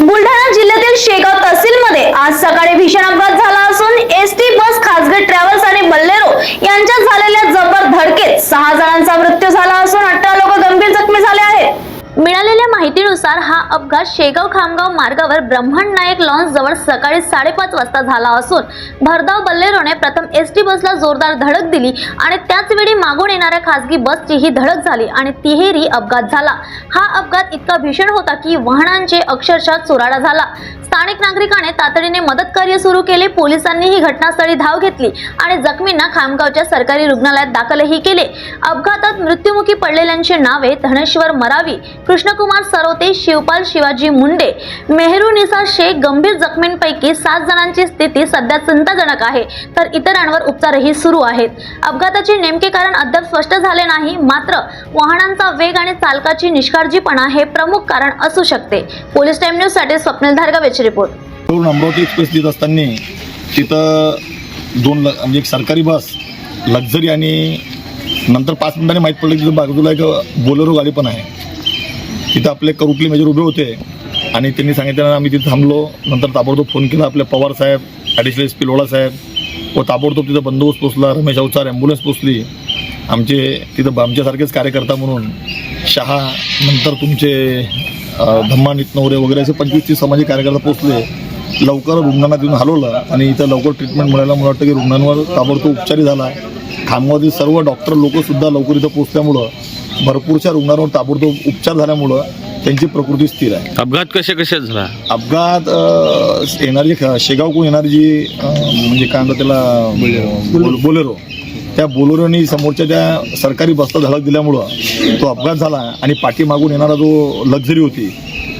बुलढाणा जिल्ह्यातील शेगाव तहसीलमध्ये आज सकाळी भीषण अपघात झाला असून एसटी माहितीनुसार हा अपघात शेगाव खामगाव मार्गावर ब्रह्मण नायक लॉन्स जवळ सकाळी साडेपाच वाजता झाला असून भरधाव बल्लेरोने प्रथम एस टी बसला जोरदार धडक दिली आणि त्याच वेळी मागून येणाऱ्या खासगी बसची ही धडक झाली आणि तिहेरी अपघात झाला. हा अपघात इतका भीषण होता की वाहनांचे अक्षरशः चुराडा झाला. स्थानिक नागरिकाने तातडीने मदत कार्य सुरू केले. पोलिसांनी ही घटनास्थळी धाव घेतली आणि जखमींना खामगावच्या सरकारी रुग्णालयात दाखलही केले. अपघातात मृत्युमुखी पडलेल्यांची नावे धनेश्वर मरावी कृष्णकुमार सरोते शिवपाल शिवाजी मुंडे मेहरुनिसा शेख गंभीर जखमींपैकी सात जणांची स्थिती सध्या चिंताजनक आहे. तर इतरांवर उपचारही सुरू आहेत. अपघाताचे नेमके कारण अद्याप स्पष्ट झाले नाही. मात्र वाहनांचा वेग आणि चालकाची निष्काळजीपणा हे प्रमुख कारण असू शकते. पोलीस टाइम न्यूजसाठी स्वप्नील धारगाव ब्युरोची रिपोर्ट वरून अमरावती एक्सप्रेस देत असताना तिथं दोन ल म्हणजे एक सरकारी बस लक्झरी आणि नंतर पाच मिनिटांनी माहीत पडलं की तिथं बाजूला एक बोलेरो गाडी पण आहे. तिथं आपले करुटली मेजर उभे होते आणि त्यांनी सांगितलं आम्ही तिथं थांबलो नंतर ताबडतोब फोन केला आपले पवार साहेब ॲडिशनल एस पी लोढा साहेब. व ताबडतोब तिथं बंदोबस्त पोचला रमेश अवचार ॲम्ब्युलन्स पोचली आमचे तिथं आमच्यासारखेच कार्यकर्ता म्हणून शहा नंतर तुमचे धम्मा नितनवरे वगैरे असे पंचवीस तीस सामाजिक कार्यकर्ता पोचले. लवकर रुग्णांना देऊन हलवलं आणि इथं लवकर ट्रीटमेंट मिळायला मला वाटतं की रुग्णांवर ताबडतोब उपचारही झाला. खामगावतील सर्व डॉक्टर लोक सुद्धा लवकर इथं पोचल्यामुळं भरपूरशा रुग्णांवर ताबडतोब उपचार झाल्यामुळं त्यांची प्रकृती स्थिर आहे. अपघात कशा कशात झाला? अपघात येणारी शेगावकडून येणारी जी म्हणजे काय म्हणतात त्याला बोल- बोलेरो. त्या बोलोरोनी समोरच्या त्या सरकारी बसला धडक दिल्यामुळं तो अपघात झाला आणि पाठीमागून येणारा जो लक्झरी होती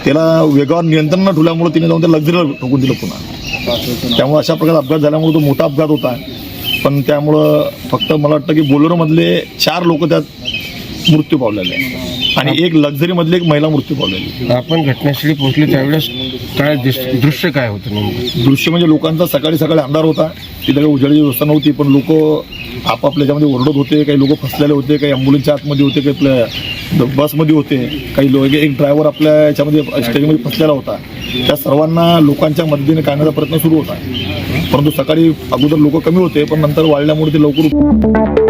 त्याला वेगावर नियंत्रण न ठेवल्यामुळं तिने जाऊन त्या लक्झरीला ठोकून दिलं पुन्हा त्यामुळे अशा प्रकारे अपघात झाल्यामुळे तो मोठा अपघात होता पण त्यामुळं फक्त मला वाटतं की बोलेरोमधले चार लोक त्यात मृत्यू पावलेले आहे. आणि एक लक्झरीमधली एक महिला मृत्यू पावलेली. आपण घटनास्थळी पोहोचले त्यावेळेस काय दिस- दृश्य काय होतं नेमकं? दृश्य म्हणजे लोकांचा सकाळी सकाळी अंधार होता. तिथे काही उजेडाची व्यवस्था नव्हती पण लोक आपापल्या याच्यामध्ये ओरडत होते काही लोक फसलेले होते काही ॲम्ब्युलन्सच्या आतमध्ये होते काही आपल्या बसमध्ये होते काही लोक एक ड्रायव्हर आपल्या याच्यामध्ये स्टेजमध्ये फसलेला होता. त्या सर्वांना लोकांच्या मदतीने काढण्याचा प्रयत्न सुरू होता. परंतु सकाळी अगोदर लोक कमी होते पण नंतर वाढल्यामुळे ते लवकर